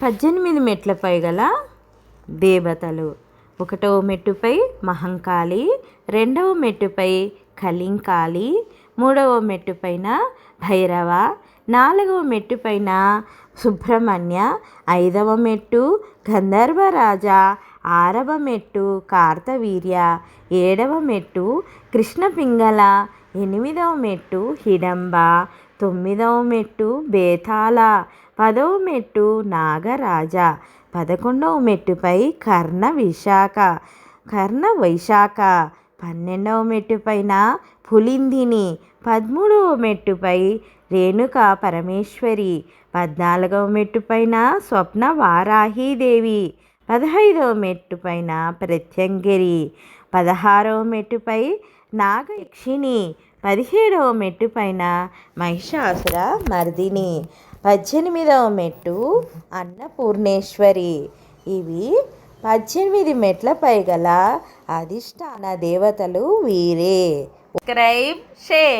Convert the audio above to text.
పద్దెనిమిది మెట్లపై గల దేవతలు. ఒకటవ మెట్టుపై మహంకాళి రెండవ మెట్టుపై కలింకాళి మూడవ మెట్టుపైన భైరవ నాలుగవ మెట్టుపైన సుబ్రహ్మణ్య ఐదవ మెట్టు గంధర్వరాజ ఆరవ మెట్టు కార్తవీర్య ఏడవ మెట్టు కృష్ణపింగళ ఎనిమిదవ మెట్టు హిడంబ తొమ్మిదవ మెట్టు బేతాళ పదవ మెట్టు నాగరాజ పదకొండవ మెట్టుపై కర్ణ విశాఖ కర్ణ వైశాఖ పన్నెండవ మెట్టుపైన పులిందిని పదమూడవ మెట్టుపై రేణుక పరమేశ్వరి పద్నాలుగవ మెట్టుపైన స్వప్న వారాహీదేవి పదహైదవ మెట్టుపైన ప్రత్యంగిరి పదహారవ మెట్టుపై నాగయక్షిణి పదిహేడవ మెట్టుపైన మహిషాసుర మర్దిని పద్దెనిమిదవ మెట్టు అన్నపూర్ణేశ్వరి. ఇవి పద్దెనిమిది మెట్లపై గల అధిష్టాన దేవతలు వీరే. Subscribe share